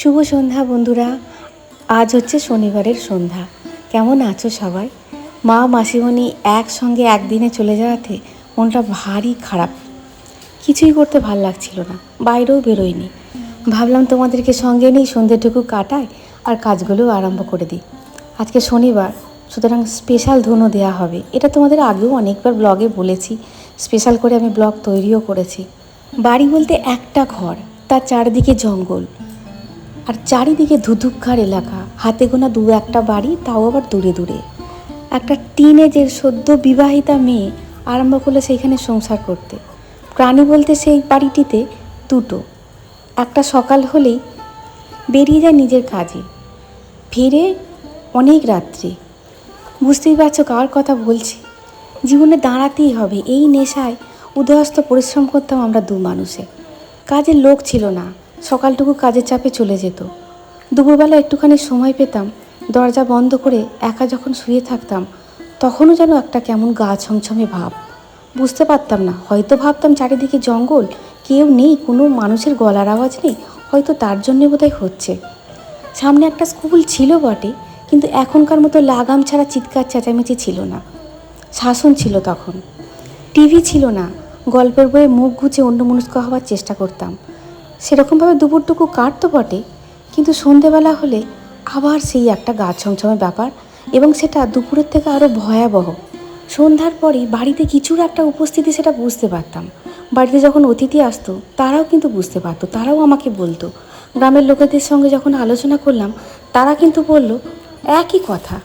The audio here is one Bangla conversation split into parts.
শুভ সন্ধ্যা বন্ধুরা। আজ হচ্ছে শনিবারের সন্ধ্যা। কেমন আছো সবাই? মা মাসিমণি একসঙ্গে একদিনে চলে যাওয়াতে মনটা ভারী খারাপ। কিছুই করতে ভালো লাগছিল না, বাইরেও বেরোয়নি। ভাবলাম তোমাদেরকে সঙ্গে নিই সন্ধ্যেটুকু কাটাই আর কাজগুলোও আরম্ভ করে দিই। আজকে শনিবার, সুতরাং স্পেশাল ধুনো দেওয়া হবে। এটা তোমাদের আগেও অনেকবার ব্লগে বলেছি, স্পেশাল করে আমি ব্লগ তৈরিও করেছি। বাড়ি বলতে একটা ঘর, তার চারদিকে জঙ্গল। আর চারিদিকে ধুধুক্ষার এলাকা। হাতে গোনা দু একটা বাড়ি, তাও আবার দূরে দূরে। একটা টিনেজের সদ্য বিবাহিতা মেয়ে আরম্ভ করল সেইখানে সংসার করতে। প্রাণী বলতে সেই বাড়িটিতে দুটো। একটা সকাল হলেই বেরিয়ে যায় নিজের কাজে। ফিরে অনেক রাত্রি। বুঝতেই পারছ কার কথা বলছি? জীবনে দাঁড়াতেই হবে। এই নেশায় উদয়স্ত পরিশ্রম করতাম আমরা দু মানুষে। কাজের লোক ছিল না। সকালটুকু কাজের চাপে চলে যেত। দুপুরবেলা একটুখানি সময় পেতাম, দরজা বন্ধ করে একা যখন শুয়ে থাকতাম, তখনও যেন একটা কেমন গা ছমছমে ভাব। বুঝতে পারতাম না, হয়তো ভাবতাম চারিদিকে জঙ্গল, কেউ নেই, কোনো মানুষের গলার আওয়াজ নেই, হয়তো তার জন্যে বোধহয় হচ্ছে। সামনে একটা স্কুল ছিল বটে, কিন্তু এখনকার মতো লাগাম ছাড়া চিৎকার চেঁচামেচি ছিল না। শাসন ছিল তখন। টিভি ছিল না, গল্পের বইয়ে মুখ গুজে অন্যমনস্ক হওয়ার চেষ্টা করতাম। সেরকমভাবে দুপুরটুকু কাটতো বটে, কিন্তু সন্ধেবেলা হলে আবার সেই একটা গা ছমছমে ব্যাপার এবং সেটা দুপুরের থেকে আরও ভয়াবহ। সন্ধ্যার পরই বাড়িতে কিছুর একটা উপস্থিতি সেটা বুঝতে পারতাম। বাড়িতে যখন অতিথি আসতো, তারাও কিন্তু বুঝতে পারতো, তারাও আমাকে বলতো। গ্রামের লোকেদের সঙ্গে যখন আলোচনা করলাম, তারা কিন্তু বলল, একই কথা।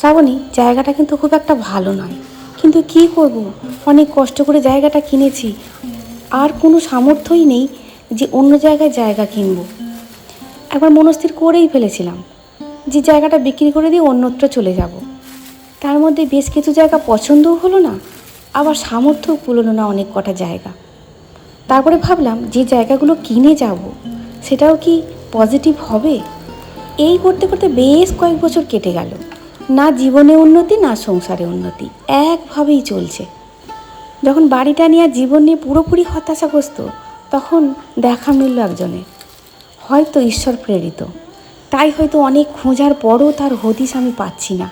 শ্রাবণী, জায়গাটা কিন্তু খুব একটা ভালো নয়। কিন্তু কি করব? অনেক কষ্ট করে জায়গাটা কিনেছি। আর কোনো সামর্থ্যই নেই। যে অন্য জায়গায় জায়গা কিনবো। একবার মনস্থির করেই ফেলেছিলাম যে জায়গাটা বিক্রি করে দিয়ে অন্যত্র চলে যাব। তার মধ্যে বেশ কিছু জায়গা পছন্দও হলো না, আবার সামর্থ্যও কুলোলো না অনেক কটা জায়গা। তারপরে ভাবলাম যে জায়গাগুলো কিনে যাব, সেটাও কি পজিটিভ হবে? এই করতে করতে বেশ কয়েক বছর কেটে গেল। না জীবনে উন্নতি, না সংসারে উন্নতি, একভাবেই চলছে। যখন বাড়িটা নিয়ে জীবন নিয়ে পুরোপুরি হতাশাগ্রস্ত তখন দেখা মিলল একজনের। হয়তো ঈশ্বর প্রেরিত। তাই হয়তো অনেক খোঁজার পরও তার হদিস আমি পাচ্ছি না।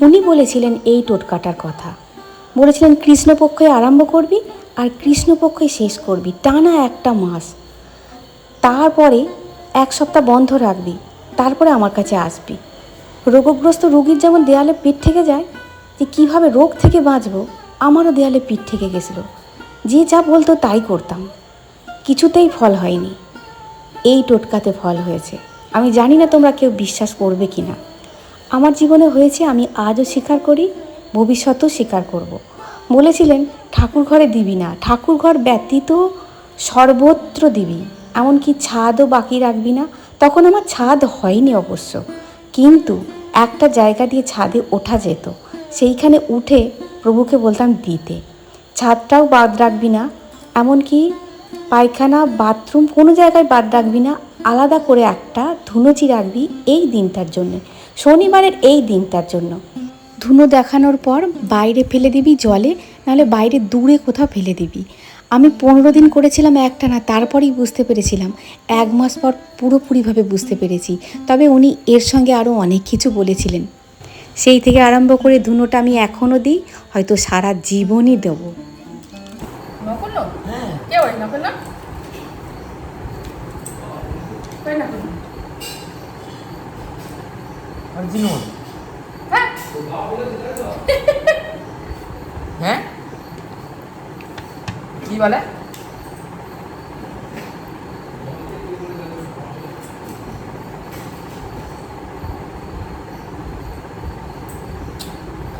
উনি বলেছিলেন এই টোটকাটার কথা। বলেছিলেন কৃষ্ণপক্ষে আরম্ভ করবি আর কৃষ্ণপক্ষে শেষ করবি, টানা একটা মাস। তারপরে এক সপ্তাহ বন্ধ রাখবি, তারপরে আমার কাছে আসবি। রোগগ্রস্ত রোগীর যেমন দেয়ালে পিঠ থেকে যায়, যে কীভাবে রোগ থেকে বাঁচবো, আমারও দেয়ালে পিঠ থেকে গেছিল। যে যা বলতো তাই করতাম। কিছুতেই ফল হয়নি। এই টোটকাতে ফল হয়েছে। আমি জানি না তোমরা কেউ বিশ্বাস করবে কি না আমার জীবনে হয়েছে, আমি আজও স্বীকার করি, ভবিষ্যতেও স্বীকার করব। বলেছিলেন, ঠাকুর ঘরে দিবি না। ঠাকুর ঘর ব্যতীত সর্বত্র দিবি। এমনকি ছাদও বাকি রাখবি না। তখন আমার ছাদ হয়নি অবশ্য। কিন্তু একটা জায়গা দিয়ে ছাদে ওঠা যেত। সেইখানে উঠে প্রভুকে বলতাম, দিতে। ছাদটাও বাদ রাখবি না, এমনকি পায়খানা, বাথরুম কোনো জায়গায় বাদ রাখবি না, আলাদা করে একটা ধুনুচি রাখবি এই দিনটার জন্য, শনিবারের এই দিনটার জন্য। ধুনো দেখানোর পর বাইরে ফেলে দিবি জলে, নাহলে বাইরে দূরে কোথাও ফেলে দিবি। আমি পনেরো দিন করেছিলাম একটা না, তারপরেই বুঝতে পেরেছিলাম। এক মাস পর পুরোপুরিভাবে বুঝতে পেরেছি। তবে উনি এর সঙ্গে আরও অনেক কিছু বলেছিলেন। সেই থেকে আরম্ভ করে ধুনোটা আমি এখনও দিই হয়তো সারা জীবনই দেবো। নকল? হ্যাঁ। হ্যাঁ। হ্যাঁ? কি বলে?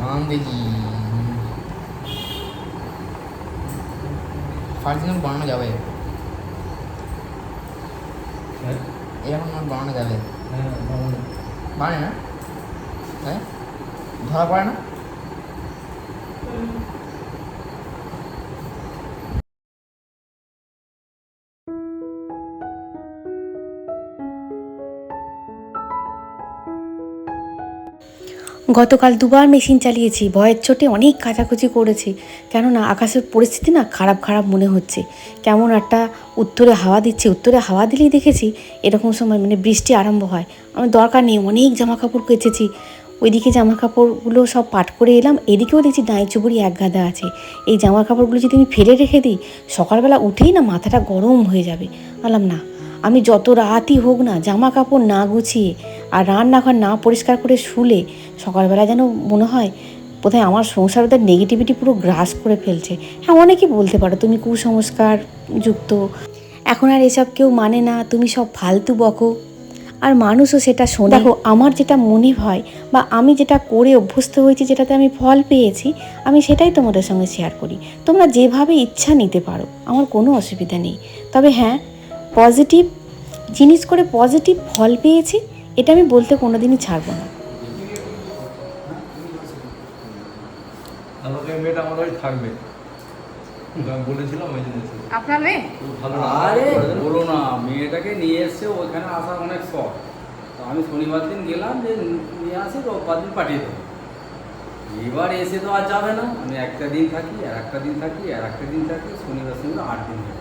কাম ফার্স্ট ফার্জিনাল বানানো যাবে? এরকম নোট বানানো যাবে। মানে না? তাই ধরা পড়ে না? গতকাল দুবার মেশিন চালিয়েছি, ভয়ের চোটে অনেক কাচাকুচি করেছি। কেননা আকাশের পরিস্থিতি না খারাপ খারাপ মনে হচ্ছে। কেমন একটা উত্তরে হাওয়া দিচ্ছে, উত্তরে হাওয়া দিলেই দেখেছি এরকম সময় মানে বৃষ্টি আরম্ভ হয়। আমার দরকার নেই, অনেক জামা কাপড় কেচেছি। ওইদিকে জামা কাপড়গুলো সব পাট করে এলাম, এদিকেও দেখছি দাঁড়িয়ে চুবুরি এক গাদা আছে। এই জামা কাপড়গুলো যদি আমি ফেলে রেখে দিই, সকালবেলা উঠেই না মাথাটা গরম হয়ে যাবে। বললাম, না, আমি যত রাতই হোক না জামা কাপড় না গুছিয়ে আর রান্নাঘর না পরিষ্কার করে শুলে সকালবেলা যেন মনে হয় বোধহয় আমার সংসার ওদের নেগেটিভিটি পুরো গ্রাস করে ফেলছে। হ্যাঁ অনেকেই বলতে পারো তুমি কুসংস্কার, যুক্ত। এখন আর এসব কেউ মানে না, তুমি সব ফালতু বকো। আর মানুষও সেটা শোনে। দেখো, আমার যেটা মনে হয় বা আমি যেটা করে অভ্যস্ত হয়েছি, যেটাতে আমি ফল পেয়েছি, আমি সেটাই তোমাদের সঙ্গে শেয়ার করি। তোমরা যেভাবে ইচ্ছা নিতে পারো, আমার কোনো অসুবিধা নেই। তবে হ্যাঁ পজিটিভ জিনিস করে পজিটিভ ফল পেয়েছি এটা আমি বলতে কোনোদিনই ছাড়বো না। আমাকে মেয়েটা আমার থাকবে বলেছিলাম ওই জন্য আপনার মেয়ে? ভালো আরে বলো না মেয়েটাকে নিয়ে আসার অনেক শখ তো আমি শনিবার দিন গেলাম যে নিয়ে আসি রোববার দিন পাঠিয়ে দেবো। এবার এসে তো আর যাবে না। আমি একটা দিন থাকি আর একটা দিন থাকি আর একটা দিন থাকি শনিবার শনিবার আট দিন যাব।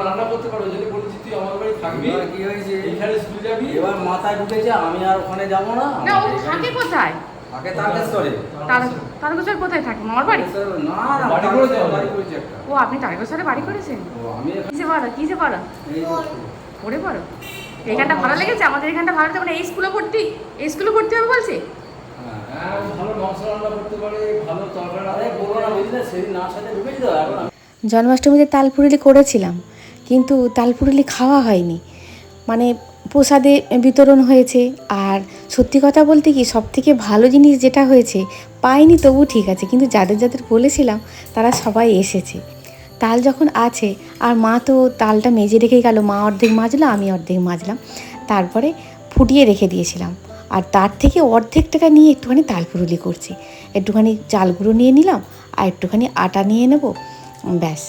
রান্না করতে পারো যদি বলেছি তুই আমার বাড়ি থাকবি কি হয়েছে? এইখানে স্কুল যাবি। এবার মাথায় ঢুকেছে আমি আর ওখানে যাব না। না ও থাকে কোথায়? তাকে তারকেশ্বরে। তারকেশ্বর কোথায় থাকে? মামার বাড়ি? না না বাড়ি করেছে বাড়ি করেছে একটা। ও আপনি তারকেশ্বরে বাড়ি করেছেন? ও আমি কিসে পড়ো কিসে পড়ো পড়ে পড়ো। এখানটা ভালো লেগেছে? আমাদের এখানটা ভালো মানে এই স্কুলে ভর্তি? এই স্কুলে ভর্তি হবে বলছে? হ্যাঁ। হ্যাঁ ভালো মাংস রান্না করতে পারে ভালো তরকারি আরে বলো না বুঝলে? সেদিন না সাথে ঢুকেছি তো জন্মাষ্টমীতে তালপুরুলি করেছিলাম। কিন্তু তালপুরুলি খাওয়া হয়নি। মানে প্রসাদে বিতরণ হয়েছে। আর সত্যি কথা বলতে কি সব থেকে ভালো জিনিস যেটা হয়েছে, পাইনি তবু ঠিক আছে। কিন্তু যাদের যাদের বলেছিলাম, তারা সবাই এসেছে। তাল যখন আছে, আর মা তো তালটা মেজে রেখে গেল, মা অর্ধেক মাজলো, আমি অর্ধেক মাজলাম। তারপরে ফুটিয়ে রেখে দিয়েছিলাম। আর তার থেকে অর্ধেক টাকা নিয়ে একটুখানি তালপুরুলি করছি। একটুখানি চাল গুঁড়ো নিয়ে নিলাম, আর একটুখানি আটা নিয়ে নেব। ব্যাস।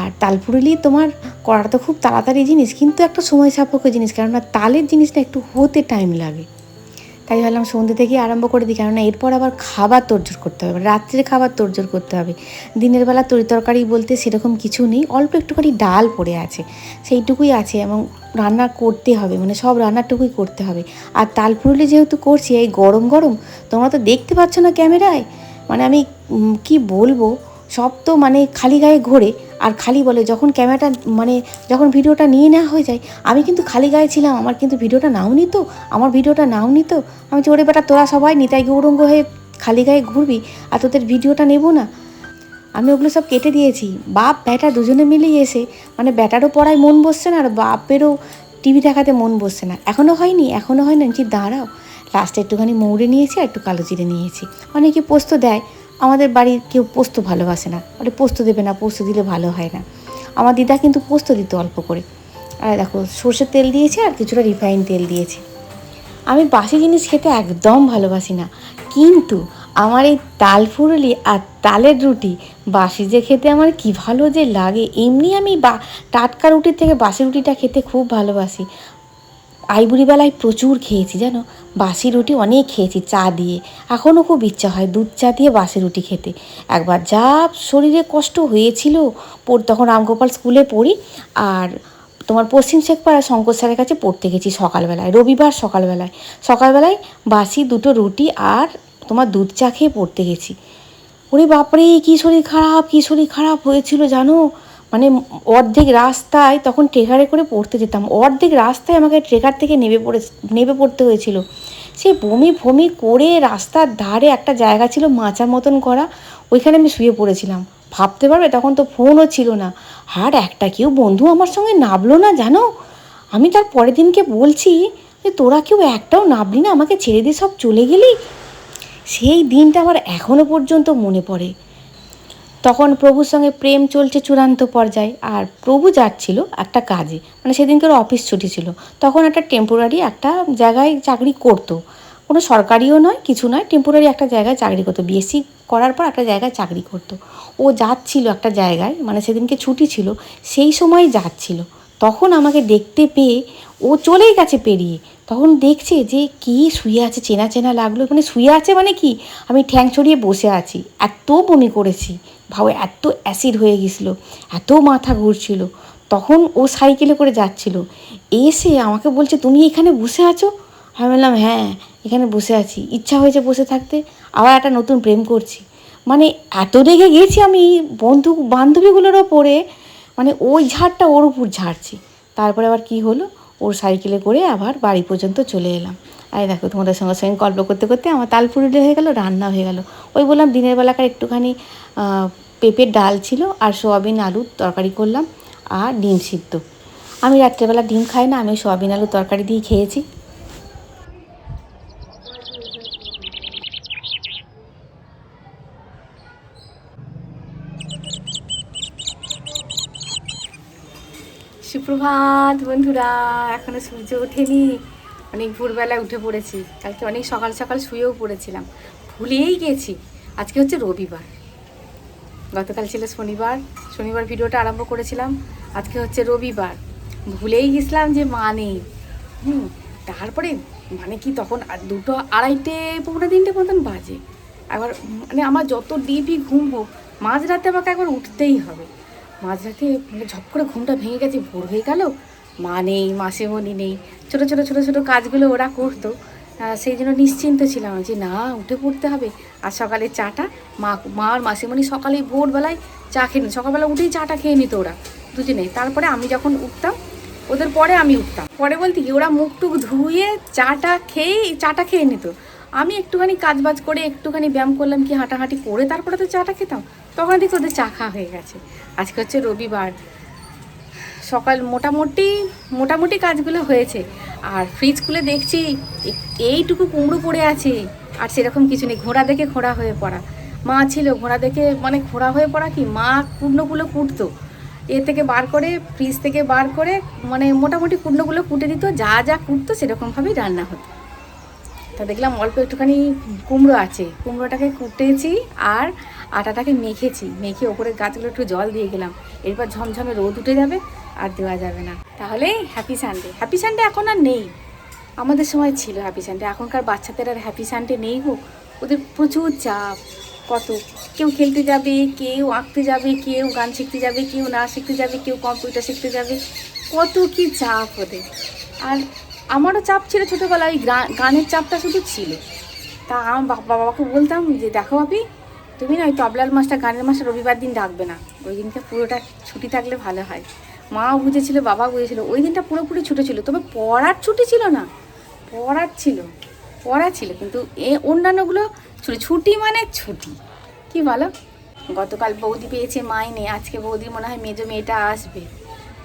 আর তালপুরুলি তোমার করাটা তো খুব তাড়াতাড়ি জিনিস, কিন্তু একটা সময় সাপেক্ষ জিনিস, কেননা তালের জিনিসটা একটু হতে টাইম লাগে। তাই ভাবলাম সন্ধ্যে থেকে আরম্ভ করে দিই, কেননা এরপর আবার খাবার তোড়জোড় করতে হবে রাত্রে খাবার তোড়জোড় করতে হবে। দিনের বেলা তরি তরকারি বলতে সেরকম কিছু নেই, অল্প একটুখানি ডাল পড়ে আছে, সেইটুকুই আছে এবং রান্না করতে হবে মানে সব রান্নাটুকুই করতে হবে। আর তালপুরুলি যেহেতু করছি, এই গরম গরম, তোমরা তো দেখতে পাচ্ছ না ক্যামেরায় মানে আমি কি বলব? সব তো মানে খালি গায়ে ঘোরে। আর খালি বলে, যখন ক্যামেরাটা মানে যখন ভিডিওটা নিয়ে নেওয়া হয়ে যায়, আমি কিন্তু খালি গায়ে ছিলাম। আমার কিন্তু ভিডিওটা নাও নিত আমার ভিডিওটা নাও নিত আমি ওরে বেটা, তোরা সবাই নিতাই গৌরঙ্গ হয়ে খালি গায়ে ঘুরবি, আর তোদের ভিডিওটা নেব না। আমি ওগুলো সব কেটে দিয়েছি। বাপ, ব্যাটা দুজনে মিলেই এসে মানে ব্যাটারও পড়ায় মন বসছে না, আর বাপেরও টিভি দেখাতে মন বসছে না। এখনও হয়নি এখনও হয় না যে দাঁড়াও। লাস্টে একটুখানি মৌড়ে নিয়েছি, আর একটু কালো জিরে নিয়েছি। অনেকে পোস্ত দেয় আমাদের বাড়ির কেউ পোস্ত ভালোবাসে না। বলে পোস্ত দেবে না, পোস্ত দিলে ভালো হয় না। আমার দিদা কিন্তু পোস্ত দিত অল্প করে। আর দেখো, সর্ষের তেল দিয়েছে আর কিছুটা রিফাইন তেল দিয়েছে। আমি বাসি জিনিস খেতে একদম ভালোবাসি না। কিন্তু আমার এই তাল ফুরুলি আর তালের রুটি বাসি যে খেতে আমার কি ভালো যে লাগে। এমনি আমি বা টাটকা রুটির থেকে বাসি রুটিটা খেতে খুব ভালোবাসি। আইবুড়িবেলায় প্রচুর খেয়েছি, জানো? বাসি রুটি অনেক খেয়েছি, চা দিয়ে। এখনও খুব ইচ্ছা হয় দুধ চা দিয়ে বাসি রুটি খেতে। একবার যা শরীরে কষ্ট হয়েছিল, পড়- তখন রামগোপাল স্কুলে পড়ি, আর তোমার পশ্চিম শেখপাড়া শঙ্কর স্যারের কাছে পড়তে গেছি সকালবেলায়, রবিবার সকালবেলায়। সকালবেলায় বাসি, দুটো রুটি আর তোমার দুধ চা খেয়ে পড়তে গেছি। ওরে বাপরে, কী শরীর খারাপ, কী শরীর খারাপ হয়েছিল, জানো? মানে অর্ধেক রাস্তায় তখন ট্রেকারে করে পড়তে যেতাম। অর্ধেক রাস্তায় আমাকে ট্রেকার থেকে নেমে পড়ে নেমে পড়তে হয়েছিল। সে বমি ফমি করে রাস্তার ধারে একটা জায়গা ছিল মাচা মতন করা, ওইখানে আমি শুয়ে পড়েছিলাম। ভাবতে পারবে, তখন তো ফোনও ছিল না। আর একটা কেউ বন্ধু আমার সঙ্গে নামলো না, জানো? আমি তার পরের দিনকে বলছি যে, তোরা কেউ একটাও নামলি না, আমাকে ছেড়ে দিয়ে সব চলে গেলি? সেই দিনটা আমার এখনও পর্যন্ত মনে পড়ে। তখন প্রভুর সঙ্গে প্রেম চলছে চূড়ান্ত পর্যায়ে, আর প্রভু যাচ্ছিল একটা কাজে। মানে সেদিনকে ওর অফিস ছুটি ছিল। তখন একটা টেম্পোরারি একটা জায়গায় চাকরি করতো। কোনো সরকারিও নয়, কিছু নয় টেম্পোরারি একটা জায়গায় চাকরি করতো। বিএসসি করার পর একটা জায়গায় চাকরি করতো। ও যাচ্ছিল একটা জায়গায় মানে সেদিনকে ছুটি ছিল, সেই সময় যাচ্ছিল। তখন আমাকে দেখতে পেয়ে ও চলেই গেছে পেরিয়ে। তখন দেখছে যে কি শুয়ে আছে, চেনা চেনা লাগল। মানে শুয়ে আছে মানে কি? আমি ঠ্যাং ছড়িয়ে বসে আছি। এত বমি করেছি। ভাবে এত অ্যাসিড হয়ে গেছিল, এত মাথা ঘুরছিল। তখন ও সাইকেলে করে যাচ্ছিল। এসে আমাকে বলছে, তুমি এখানে বসে আছো? আমি বললাম হ্যাঁ এখানে বসে আছি। ইচ্ছা হয়েছে বসে থাকতে। আবার একটা নতুন প্রেম করছি। মানে এত রেগে গেছি আমি বন্ধু বান্ধবীগুলোর ওপরে মানে ওই ঝাড়টা ওর উপর ঝাড়ছি। তারপরে আবার কি হলো? ওর সাইকেলে করে আবার বাড়ি পর্যন্ত চলে এলাম। আর দেখো, তোমাদের সঙ্গে সঙ্গে গল্প করতে করতে আমার তালপুরি হয়ে গেল, রান্না হয়ে গেল। ওই বললাম দিনের বেলাকার একটুখানি পেঁপের ডাল ছিল আর সোয়াবিন আলুর তরকারি করলাম আর ডিম সিদ্ধ। আমি রাত্রেবেলা ডিম খাই না, আমি সোয়াবিন আলুর তরকারি দিয়ে খেয়েছি। সুপ্রভাত বন্ধুরা, এখনও সূর্য ওঠেনি। অনেক ভোরবেলায় উঠে পড়েছি। কালকে অনেক সকাল সকাল শুয়েও পড়েছিলাম। ভুলেই গেছি। আজকে হচ্ছে রবিবার। গতকাল ছিল শনিবার। শনিবার ভিডিওটা আরম্ভ করেছিলাম। আজকে হচ্ছে রবিবার। ভুলেই গেছিলাম যে মা নেই। হুম, তারপরে মানে কি তখন দুটো আড়াইটে পৌনে তিনটে মতন বাজে। একবার মানে আমার যত ডিপই ঘুম হোক, মাঝরাতে আমাকে একবার উঠতেই হবে। মাঝরাতে মানে ঝপ করে ঘুমটা ভেঙে গেছে, ভোর হয়ে গেল। মা নেই, মাসিমণি নেই, ছোটো ছোটো ছোটো ছোটো কাজগুলো ওরা করতো। সেই জন্য নিশ্চিন্ত ছিলাম যে না, উঠে পড়তে হবে। আর সকালে চাটা, মা মা আর মাসিমণি সকালে ভোরবেলায় চা খেয়ে নিত। সকালবেলা উঠেই চাটা খেয়ে নিত ওরা দুজনে। তারপরে আমি যখন উঠতাম, ওদের পরে আমি উঠতাম। পরে বলতে কি, ওরা মুখ টুক ধুয়ে চাটা খেয়ে চাটা খেয়ে নিত। আমি একটুখানি কাজবাজ করে একটুখানি ব্যায়াম করলাম, কি হাঁটাহাঁটি করে তারপরে তো চাটা খেতাম। তখন দেখি ওদের চা খাওয়া হয়ে গেছে। আজকে হচ্ছে রবিবার। সকাল মোটামুটি মোটামুটি কাজগুলো হয়েছে। আর ফ্রিজ খুলে দেখছি এইটুকু কুমড়ো পড়ে আছে। আর সেরকম কিছু নেই, ঘোড়া দেখে ঘোড়া হয়ে পড়া। মা ছিল, ঘোড়া দেখে মানে ঘোড়া হয়ে পড়া কি? মা কুমড়োগুলো কুটতো। এ থেকে বার করে ফ্রিজ থেকে বার করে মানে মোটামুটি কুমড়োগুলো কুটে দিত, যা যা কুটতো সেরকমভাবেই রান্না হতো। তা দেখলাম অল্প একটুখানি কুমড়ো আছে। কুমড়োটাকে কুটেছি আর আটাটাকে মেখেছি। মেখে ওপরে গাছগুলো একটু জল দিয়ে গেলাম। এরপর ঝমঝমে রোদ উঠে যাবে। আর দেওয়া যাবে না। তাহলে হ্যাপি সানডে হ্যাপি সানডে এখন আর নেই। আমাদের সময় ছিল হ্যাপি সানডে এখনকার বাচ্চাদের আর হ্যাপি সানডে নেই হোক ওদের প্রচুর চাপ। কত? কেউ খেলতে যাবে, কেউ আঁকতে যাবে, কেউ গান শিখতে যাবে, কেউ না শিখতে যাবে, কেউ কম্পিউটার শিখতে যাবে। কত কি চাপ ওদের। আর আমারও চাপ ছিল ছোটোবেলায় ওই গা- গানের চাপটা শুধু ছিল। তা আমার বাবাকে বলতাম যে, দেখো ভাবি, তুমি না ওই তবলার মাসটা গানের মাসটা রবিবার দিন ডাকবে না। ওই দিনটা পুরোটা ছুটি থাকলে ভালো হয়। মাও বুঝেছিল, বাবা বুঝেছিল। ওই দিনটা পুরোপুরি ছুটি ছিল, তবে পড়ার ছুটি ছিল না। পড়ার ছিল, পড়া ছিল, কিন্তু এ অন্যান্যগুলো ছুটি ছুটি মানে ছুটি। কি বলো? গতকাল বৌদি পেয়েছে মাইনে, আজকে বৌদির মনে হয় মেজো মেয়েটা আসবে।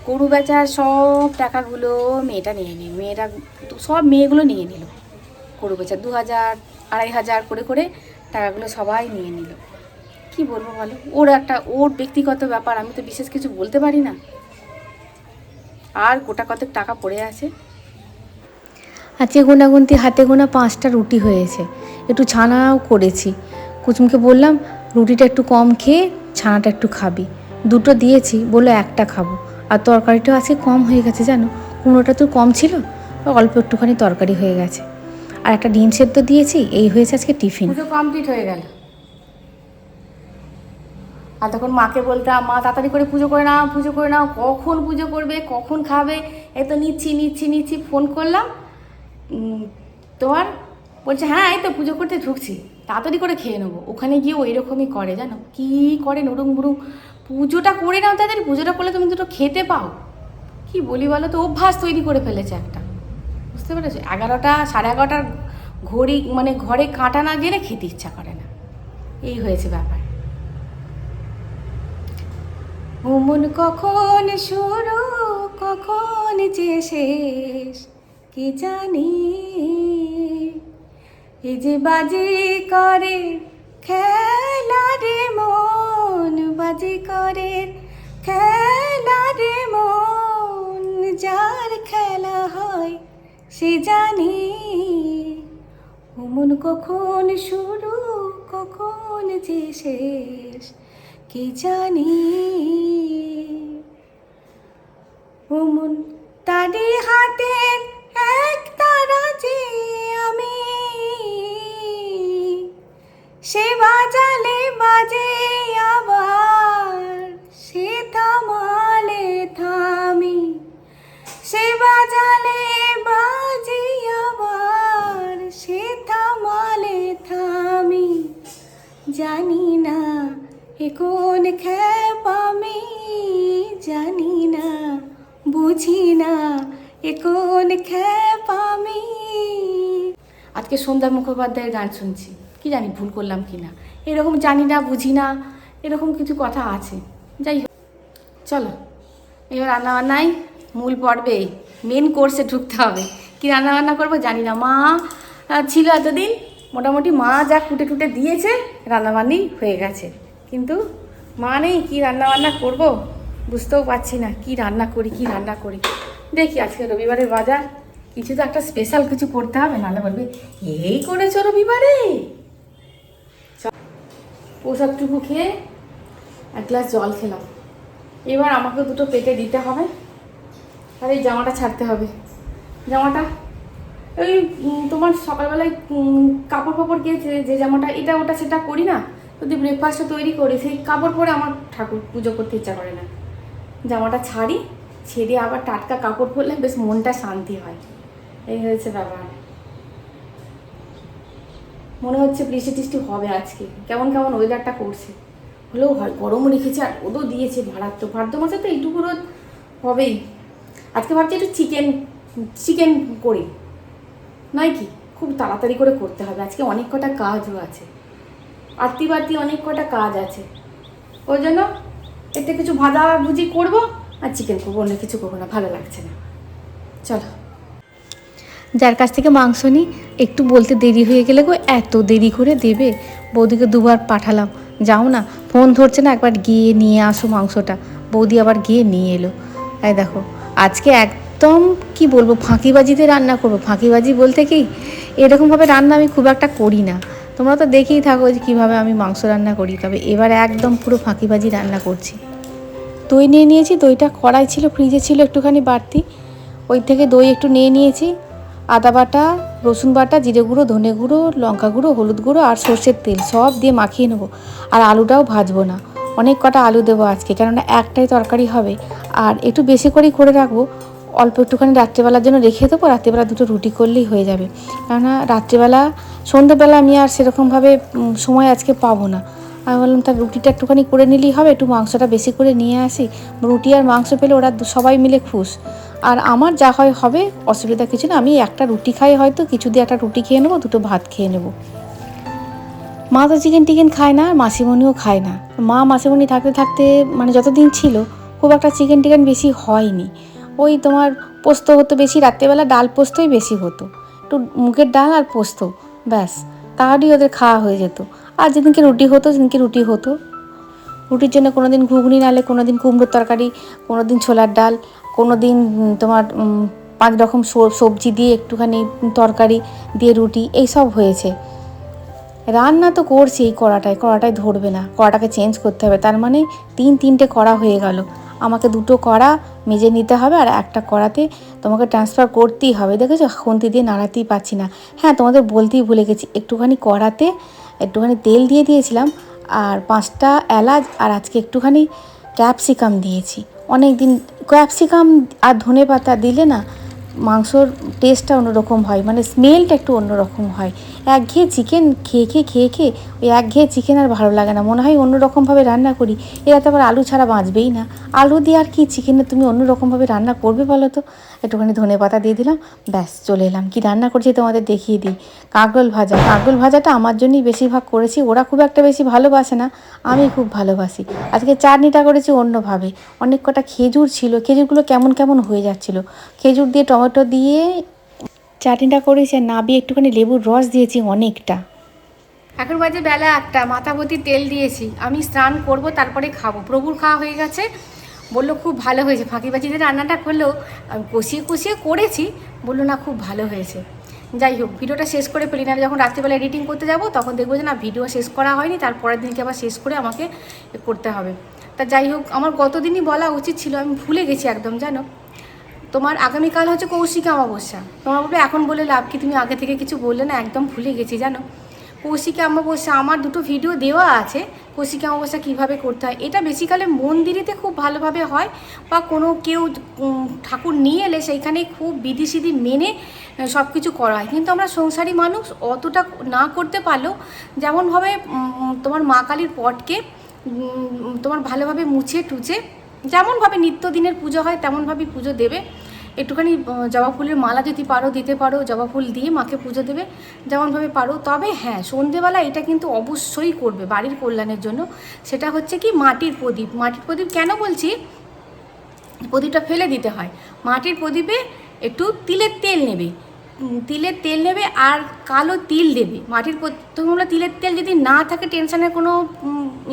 গরু বেচার সব টাকাগুলো মেয়েটা নিয়ে নিল মেয়েরা সব মেয়েগুলো নিয়ে নিল। গরু বেচার দু হাজার, আড়াই হাজার করে করে টাকাগুলো সবাই নিয়ে নিল। কি বলব বলো? ওর একটা, ওর ব্যক্তিগত ব্যাপার, আমি তো বিশেষ কিছু বলতে পারি না। আর গোটা কত টাকা পড়ে আছে? আজকে গোনাগুনতি হাতে গোনা পাঁচটা রুটি হয়েছে। একটু ছানাও করেছি। কুচুমকে বললাম রুটিটা একটু কম খেয়ে ছানাটা একটু খাবি। দুটো দিয়েছি বলল একটা খাব। আর তরকারিটাও আজকে কম হয়ে গেছে জানো? কুমড়োটা তো কম ছিল অল্প একটুখানি তরকারি হয়ে গেছে। আর একটা ডিম সেদ্ধ দিয়েছি এই হয়েছে আজকে টিফিন। কমপ্লিট হয়ে গেল। আর তখন মাকে বলতাম, মা, তাড়াতাড়ি করে পুজো করে নাও, পুজো করে নাও, কখন পুজো করবে, কখন খাবে? এই তো নিচ্ছি নিচ্ছি নিচ্ছি, ফোন করলাম। তোমার বলছে হ্যাঁ এই তো পুজো করতে ঢুকছি, তাড়াতাড়ি করে খেয়ে নেব। ওখানে গিয়ে ওই রকমই করে, জানো? কি করে নুরুম বুড়ুম পুজোটা করে নাও তাড়াতাড়ি, পুজোটা করলে তুমি দুটো খেতে পাও। কি বলি বলো তো, অভ্যাস তৈরি করে ফেলেছে একটা। বুঝতে পেরেছ? এগারোটা, সাড়ে এগারোটার ঘড়ি মানে ঘরে কাঁটা না গেলে খেতে ইচ্ছা করে না। এই হয়েছে ব্যাপার। ভ্রমণ কখন শুরু, কখন যে শেষ, কে জানি? এই যে বাজি করে খেলা রে মন, বাজি করে খেলা রে মন, যার খেলা হয় সে জানি। মন কখন শুরু, কখন যে শেষ কে জানি? ওমন তারি হাতের এক তারা যে আমি। সে বাজালে বাজে কোন খ্যাপ জানি না, বুঝি না। এ কোন খ্যাপ আজকে সন্ধ্যা মুখোপাধ্যায়ের গান শুনছি। কি জানি ভুল করলাম কি না এরকম জানি না, বুঝি না, এরকম কিছু কথা আছে। যাই হোক, চলো। এবার রান্নাবান্নায় মূল পর্বে মেন কোর্সে ঢুকতে হবে। কি রান্নাবান্না করব জানি না। মা ছিল এতদিন। মোটামুটি মা যা কুটে কুটে দিয়েছে রান্নাবান্নি হয়ে গেছে। কিন্তু মা নেই, কী রান্নাবান্না করব? বুঝতেও পারছি না, কি রান্না করি, কি রান্না করি? দেখি, আজকে রবিবারের বাজার, কিছু তো একটা স্পেশাল কিছু করতে হবে, নাহলে বলবে, এই করেছ রবিবারে? পোশাকটুকু খেয়ে এক গ্লাস জল খেলাম। এবার আমাকে দুটো পেটে দিতে হবে, আর এই জামাটা ছাড়তে হবে। জামাটা ওই তোমার সকালবেলায় কাপড় ফাপড় গিয়েছে যে জামাটা, এটা, ওটা সেটা করি না? যদি ব্রেকফাস্টটা তৈরি করি, সেই কাপড় পরে আমার ঠাকুর পুজো করতে ইচ্ছা করে না। জামাটা ছাড়ি, ছেড়ে আবার টাটকা কাপড় পরলে বেশ মনটা শান্তি হয়। এই হয়েছে ব্যাপার। মনে হচ্ছে বৃষ্টি টিষ্টি হবে আজকে। কেমন কেমন ওয়েদারটা করছে। হলেও হয় গরমও রেখেছে আর রোদও দিয়েছে ভাড়াত্ম ভাদ্র মাসে তো এইটুকু রোদ হবেই। আজকে ভাবছি একটু চিকেন চিকেন করি। নয় কি? খুব তাড়াতাড়ি করে করতে হবে। আজকে অনেক কটা কাজও আছে। আত্মি বাড়তি অনেক কটা কাজ আছে। ওই জন্য এতে কিছু ভাজা ভুজি করব আর চিকেন করব, অন্য কিছু করব না, ভালো লাগছে না। চলো। যার কাছ থেকে মাংস নিই একটু বলতে দেরি হয়ে গেলে গো, এত দেরি করে দেবে? বৌদিকে দুবার পাঠালাম। যাও না, ফোন ধরছে না, একবার গিয়ে নিয়ে আসো মাংসটা। বৌদি আবার গিয়ে নিয়ে এলো। এই দেখো, আজকে একদম কি বলব, ফাঁকিবাজিতে রান্না করব। ফাঁকিবাজি বলতে কি, এরকমভাবে রান্না আমি খুব একটা করি না। তোমরা তো দেখেই থাকো যে কীভাবে আমি মাংস রান্না করি, তবে এবার একদম পুরো ফাঁকিবাজি রান্না করছি। দই নিয়ে নিয়েছি, দইটা কড়াই ছিল, ফ্রিজে ছিল একটুখানি বাড়তি। ওই থেকে দই একটু নিয়ে নিয়েছি, আদা বাটা, রসুন বাটা, জিরে গুঁড়ো, ধনে গুঁড়ো, লঙ্কা গুঁড়ো, হলুদ গুঁড়ো আর সর্ষের তেল সব দিয়ে মাখিয়ে নেব। আর আলুটাও ভাজবো না। অনেক কটা আলু দেবো আজকে, কেননা একটাই তরকারি হবে। আর একটু বেশি করেই করে রাখব অল্প একটুখানি রাত্রেবেলার জন্য রেখে দেবো, রাত্রেবেলা দুটো রুটি করলেই হয়ে যাবে। কেননা রাত্রেবেলা, সন্ধ্যেবেলা আমি আর সেরকমভাবে সময় আজকে পাবো না। আমি বললাম তার রুটিটা একটুখানি করে নিলেই হবে, একটু মাংসটা বেশি করে নিয়ে আসি। রুটি আর মাংস পেলে ওরা সবাই মিলে খুশ। আর আমার যা হয় হবে, অসুবিধা কিছু না, আমি একটা রুটি খাই হয়তো, কিছু দিয়ে একটা রুটি খেয়ে নেব, দুটো ভাত খেয়ে নেব। মা তো চিকেন টিকেন খায় না আর মাসিমণিও খায় না। মা, মাসিমণি থাকতে থাকতে মানে যতদিন ছিল, খুব একটা চিকেন টিকেন বেশি হয়নি। ওই তোমার পোস্ত হতো বেশি, রাত্রেবেলা ডাল পোস্তই বেশি হতো। একটু মুগের ডাল আর পোস্ত, ব্যাস তাহলেই ওদের খাওয়া হয়ে যেত। আর যেদিনকে রুটি হতো, সেদিনকে রুটি হতো। রুটির জন্য কোনো দিন ঘুগনি নালে কোনো দিন কুমড়োর তরকারি কোনো দিন ছোলার ডাল কোনো দিন তোমার পাঁচ রকম সবজি দিয়ে একটুখানি তরকারি দিয়ে রুটি এইসব হয়েছে। রান্না তো করছি এই কড়াটায় কড়াটায় ধরবে না, কড়াটাকে চেঞ্জ করতে হবে। তার মানে তিন, তিনটে কড়া হয়ে গেল। আমাকে দুটো কড়া মেজে নিতে হবে আর একটা কড়াতে তোমাকে ট্রান্সফার করতেই হবে, দেখেছ? খুন্তি দিয়ে নাড়াতেই পাচ্ছি না। হ্যাঁ তোমাদের বলতেই ভুলে গেছি, একটুখানি কড়াতে একটুখানি তেল দিয়ে দিয়েছিলাম আর পাঁচটা এলাচ আর আজকে একটুখানি ক্যাপসিকাম দিয়েছি। অনেক দিন ক্যাপসিকাম আর ধনে পাতা দিলে না মাংসর টেস্টটা অন্যরকম হয় মানে স্মেলটা একটু অন্যরকম হয়। একঘেয়ে চিকেন খেয়ে খেয়ে খেয়ে খেয়ে ওই একঘেয়ে চিকেন আর ভালো লাগে না। মনে হয় অন্যরকমভাবে রান্না করি। এরা তো আবার আলু ছাড়া বাঁচবেই না। আলু দিয়ে আর কি চিকেনে তুমি অন্যরকমভাবে রান্না করবে বলো তো? একটুখানি ধনে পাতা দিয়ে দিলাম, ব্যাস চলে এলাম। কি রান্না করছি তোমাদের দেখিয়ে দিই। কাঁকরোল ভাজা। কাঁকরোল ভাজাটা আমার জন্যই বেশিরভাগ করেছি। ওরা খুব একটা বেশি ভালোবাসে না। আমি খুব ভালোবাসি। আজকে চাটনিটা করেছি অন্যভাবে। অনেক কটা খেজুর ছিল। খেজুরগুলো কেমন কেমন হয়ে যাচ্ছিল? খেজুর দিয়ে, টমেটো দিয়ে চাটনিটা করেছি আর নাবিয়ে একটুখানি লেবুর রস দিয়েছি অনেকটা। এখন বাজে বেলা একটা মাথাপতি তেল দিয়েছি। আমি স্নান করব, তারপরে খাব। প্রভুর খাওয়া হয়ে গেছে। বলল, খুব ভালো হয়েছে। ফাঁকিবাজিতে রান্নাটা করলেও আমি কষিয়ে কষিয়ে করেছি, বলল, না, খুব ভালো হয়েছে। যাই হোক, ভিডিওটা শেষ করে ফেলি। না যখন রাত্রিবেলা এডিটিং করতে যাব, তখন দেখব যে, না, ভিডিও শেষ করা হয়নি। তারপরের দিনকে আবার শেষ করে আমাকে করতে হবে। তা যাই হোক, আমার গতদিনই বলা উচিত ছিল, আমি ভুলে গেছি একদম, জানো? তোমার আগামীকাল হচ্ছে কৌশিক অমাবস্যা। তোমার বলবে, এখন বলে লাভ কি? তুমি আগে থেকে কিছু বললে না, একদম ভুলে গেছি, জানো? কৌশিক অমাবস্যা, আমার দুটো ভিডিও দেওয়া আছে, কৌশিক অমাবস্যা কীভাবে করতে হয়। এটা বেসিক্যালি মন্দিরেতে খুব ভালোভাবে হয়, বা কোনো কেউ ঠাকুর নিয়ে এলে সেইখানে খুব বিধিসিধি মেনে সব কিছু করা হয়। কিন্তু আমরা সংসারী মানুষ অতটা না করতে পারলেও যেমনভাবে তোমার মা কালীর পটকে তোমার ভালোভাবে মুছে টুচে যেমনভাবে নিত্যদিনের পুজো হয়, তেমনভাবেই পুজো দেবে। একটুখানি জবা ফুলের মালা যদি পারো, দিতে পারো, জবা ফুল দিয়ে মাকে পুজো দেবে, যেমনভাবে পারো। তবে হ্যাঁ সন্ধেবেলা এটা কিন্তু অবশ্যই করবে বাড়ির কল্যাণের জন্য। সেটা হচ্ছে কি, মাটির প্রদীপ। মাটির প্রদীপ কেন বলছি? প্রদীপটা ফেলে দিতে হয়। মাটির প্রদীপে একটু তিলের তেল নেবে। তিলের তেল নেবে আর কালো তিল দেবে। মাটির তোমরা তিলের তেল যদি না থাকে, টেনশনের কোনো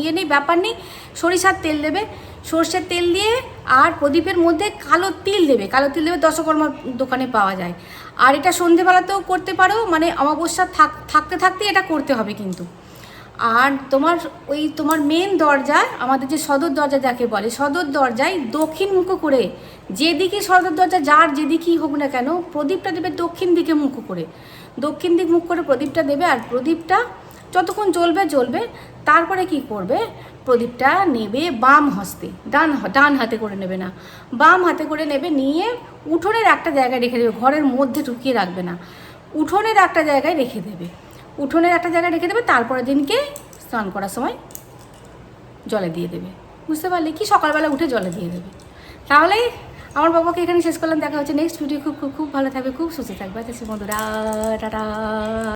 ইয়ে নেই, ব্যাপার নেই। সরিষার তেল দেবে। সর্ষের তেল দিয়ে আর প্রদীপের মধ্যে কালো তিল দেবে। কালো তিল দেবে দশকর্মার দোকানে পাওয়া যায়। আর এটা সন্ধেবেলাতেও করতে পারো মানে অমাবস্যা থাক, থাকতে থাকতে এটা করতে হবে কিন্তু। আর তোমার ওই তোমার মেন দরজা আমাদের যে সদর দরজা যাকে বলে, সদর দরজায় দক্ষিণ মুখ করে, যেদিকে সদর দরজা যার যেদিকেই হোক না কেন, প্রদীপটা দেবে দক্ষিণ দিকে মুখ করে। দক্ষিণ দিক মুখ করে প্রদীপটা দেবে আর প্রদীপটা যতক্ষণ জ্বলবে জ্বলবে, তারপরে কি করবে? প্রদীপটা নেবে বাম হস্তে, ডান ডান হাতে করে নেবে না। বাম হাতে করে নেবে, নিয়ে উঠোনের একটা জায়গায় রেখে দেবে, ঘরের মধ্যে ঢুকিয়ে রাখবে না। উঠোনের একটা জায়গায় রেখে দেবে। উঠোনের একটা জায়গায় রেখে দেবে, তারপরের দিনকে স্নান করার সময় জলে দিয়ে দেবে। বুঝতে পারলে কি? সকালবেলা উঠে জলে দিয়ে দেবে। তাহলে আমার বাবাকে এখানে শেষ করলাম। দেখা হচ্ছে নেক্সট ভিডিও খুব খুব খুব ভালো থাকবে, খুব সুস্থ থাকবে। আচ্ছা বন্ধুরা, টাটা।